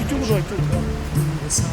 이쪽으로 와 이쪽으로 사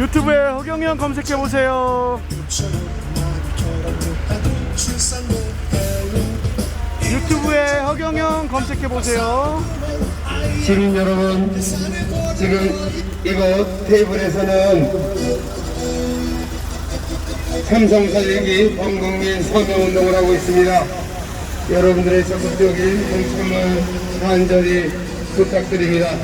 유튜브에 허경영 검색해 보세요. 유튜브에 허경영 검색해 보세요. 시민 여러분, 지금 이곳 테이블에서는 삼성사령기 범국민 서명운동을 하고 있습니다. 여러분들의 적극적인 동참을 간절히 부탁드립니다.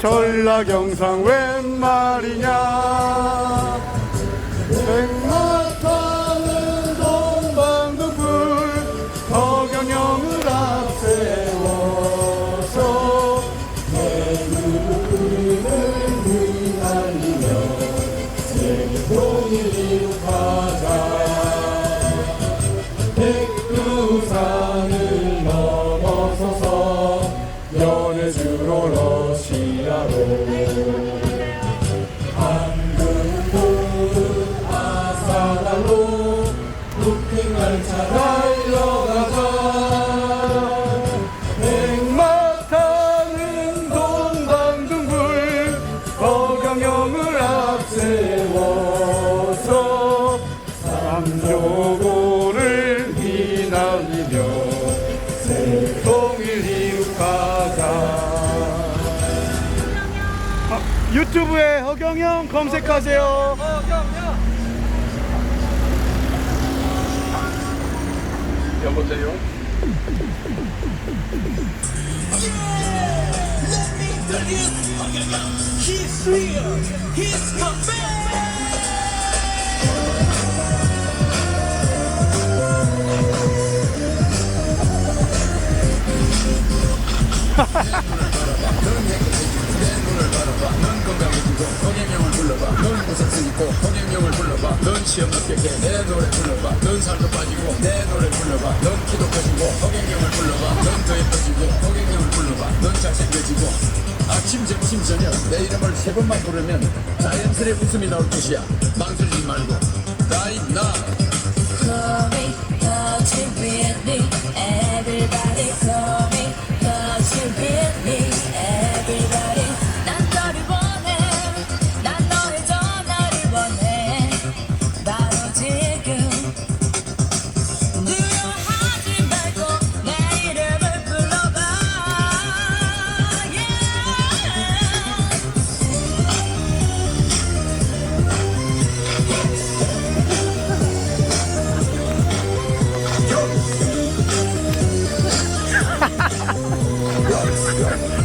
전라경상 웬 말이냐 아사달로 북행열차 달려가자. 백마타는 동방등불 허경영을 앞세워서 삼조고를 휘날리며 새통일 이룩하자. 아, 유튜브에 허경영 검색하세요 여보세요? He's real, he's coming 허경영을 불러봐. 넌 무슨 쓰고 허경영을 불러봐. 넌 시험 합격해. 내 노래 불러봐. 넌 살도 빠지고 내 노래 불러봐. 넌 키도 커지고 허경영을 불러봐. 넌 더 예뻐지고 허경영을 불러봐. 넌 잘생겨지고. 아침 점심 저녁. 내 이름을 세 번만 부르면 자연스레 웃음이 나올 것이야. 망설이지 말고. now Call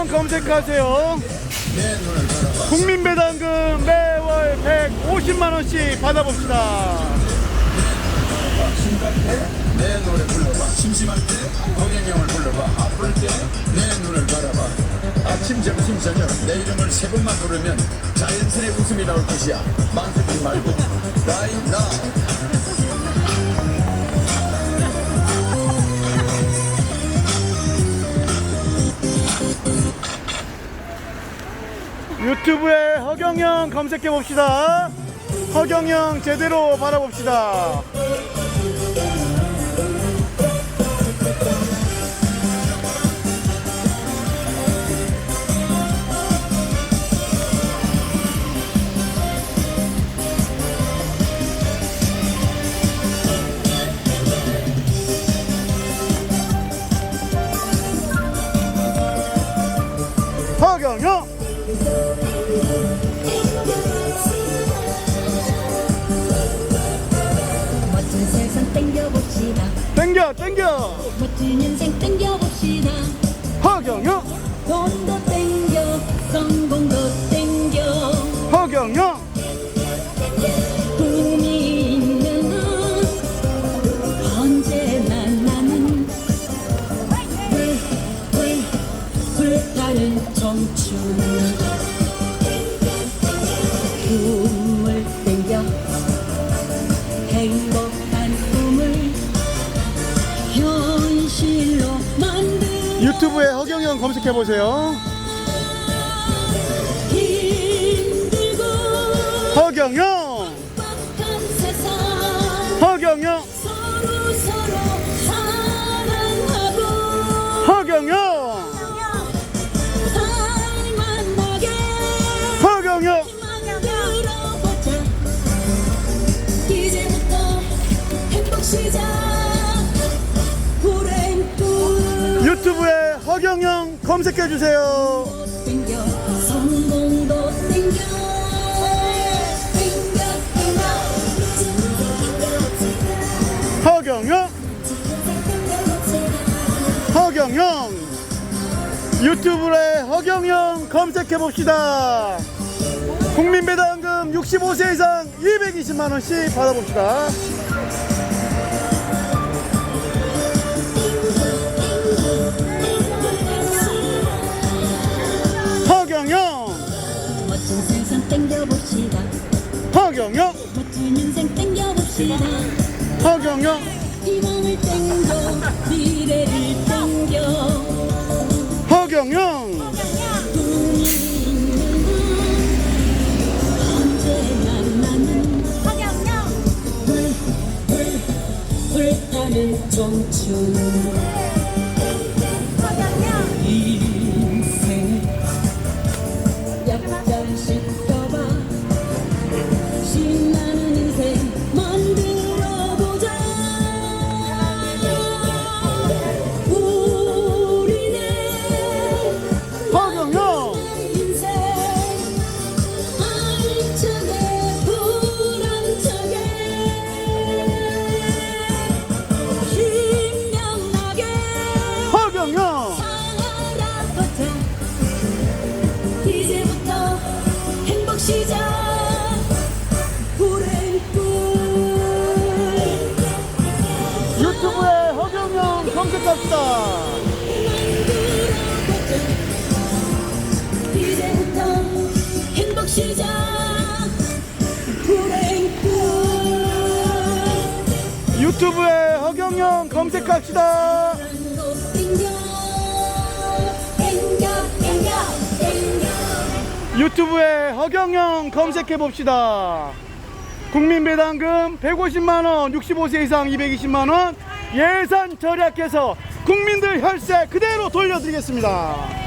허경영 검색하세요. 국민 배당금 매월 150만 원씩 받아봅시다. 내 노래 불러봐 심심할 때 허경영을 불러봐 아플 때 내 눈을 바라봐 아침 점심 저녁 내 이름을 세 번만 부르면 자연스레 웃음이 나올 것이야 망설이지 말고 Right now 유튜브에 허경영 검색해 봅시다. 허경영 제대로 바라봅시다. 허경영! 봅시다. 땡겨 땡겨. 멋진 인생 땡겨 봅시다. 허경영. 돈도 땡겨 성공도 땡겨. 허경영. 꿈이 있는 한 언제나 나는 불 불 불타는 청춘 유튜브에 허경영 검색해 보세요. 힘들고 허경영! 허경영 유튜브에 허경영 성공도 땡겨 땡겨 땡겨 허경영 허경영. 유튜브에 허경영 검색해 봅시다. 국민배당금 65세 이상 220만 원씩 받아봅시다 허경영 멋진 인생 땡겨봅시다 허경영 희망을 땡겨 미래를 땡겨 허경영 꿈이 있는 한 언제나 나는 불불 불타는 청춘 인생 유튜브에 허경영 검색합시다. 유튜브에 허경영 검색해봅시다. 국민배당금 150만원 65세 이상 220만원 예산 절약해서 국민들 혈세 그대로 돌려드리겠습니다